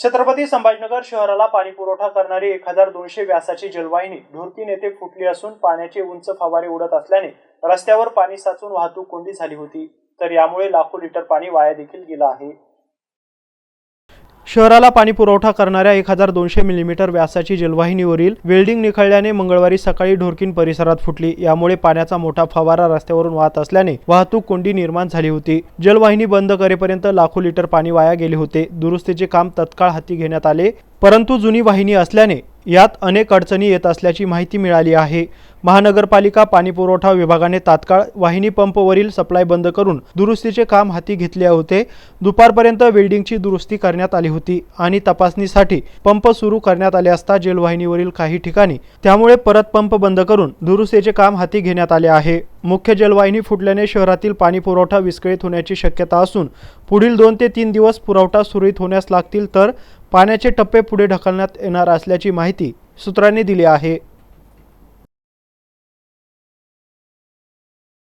छत्रपती संभाजीनगर शहराला पाणी पुरवठा करणारी एक हजार दोनशे व्यासाची जलवाहिनी ढोरकीन येथे फुटली असून पाण्याचे उंच फवारे उडत असल्याने रस्त्यावर पाणी साचून वाहतूक कोंडी झाली होती. तर यामुळे लाखो लिटर पाणी वाया देखील गेलं आहे. शहराला पाणी पुरवठा करणाऱ्या एक हजार दोनशे मिलीमीटर व्यासाची जलवाहिनीवरील वेल्डिंग निखळल्याने मंगळवारी सकाळी ढोरकीन परिसरात फुटली. यामुळे पाण्याचा मोठा फवारा रस्त्यावरून वाहत असल्याने वाहतूक कोंडी निर्माण झाली होती. जलवाहिनी बंद करेपर्यंत लाखो लिटर पाणी वाया गेले होते. दुरुस्तीचे काम तत्काळ हाती घेण्यात आले परंतु जुनी वाहिनी असल्याने यात अनेक अडचणी येत असल्याची माहिती मिळाली आहे. महानगरपालिका पाणी पुरवठा विभागाने तात्काळ वाहिनी पंपवरील सप्लाय बंद करून दुरुस्तीचे काम हाती घेतले होते. दुपारपर्यंत वेल्डिंगची दुरुस्ती करण्यात आली होती आणि तपासणीसाठी पंप सुरू करण्यात आले असता जलवाहिनीवरील काही ठिकाणी. त्यामुळे परत पंप बंद करून दुरुस्तीचे काम हाती घेण्यात आले आहे. मुख्य जलवाहिनी फुटल्याने शहरातील पाणी पुरवठा विस्कळीत होण्याची शक्यता असून पुढील दोन ते तीन दिवस पुरवठा सुरळीत होण्यास लागतील तर पाण्याचे टप्पे पुढे ढकलण्यात येणार असल्याची माहिती सूत्रांनी दिली आहे.